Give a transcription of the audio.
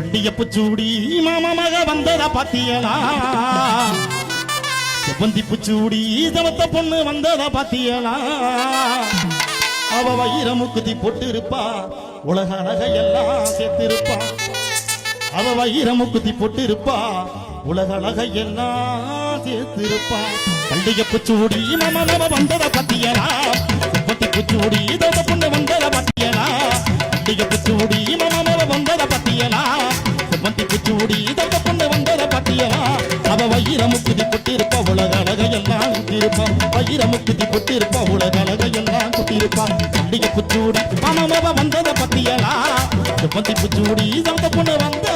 பண்டிய சூடி மாமா மக வந்தத பாத்தியலா? செவ்வந்தி பூச்சூடி சமத்த பொண்ணு வந்தத பாத்தியலா? அவ வயிற முக்குதி போட்டு இருப்பா உலக அழகையெல்லாம் சேர்த்திருப்பா. அவ வயிற முக்குதி போட்டு இருப்பா உலக அழகையெல்லாம் சேர்த்திருப்பா. பண்டிகை பூச்சூடி மாமா மக வந்தத பாத்தியலா? செவ்வந்தி பூச்சூடி சமத்த பொண்ணு வந்தத பாத்தியலா? பண்டிகை பூச்சூடி மாமா மக வந்தத பாத்தியலா? செவ்வந்தி பூச்சூடி சமத்த பொண்ணு வந்தத பாத்தியலா அவ வயிற கொட்டிருப்ப உலக அழகையெல்லாம் குத்திருப்பான் வயிற கொட்டிருப்ப உலக அழகையெல்லாம் குத்திருப்பான் பண்டிகை பூச்சூடி பணமவ வந்தத பத்தியலா? செவ்வந்தி பூச்சூடி சமத்த பொண்ணு வந்த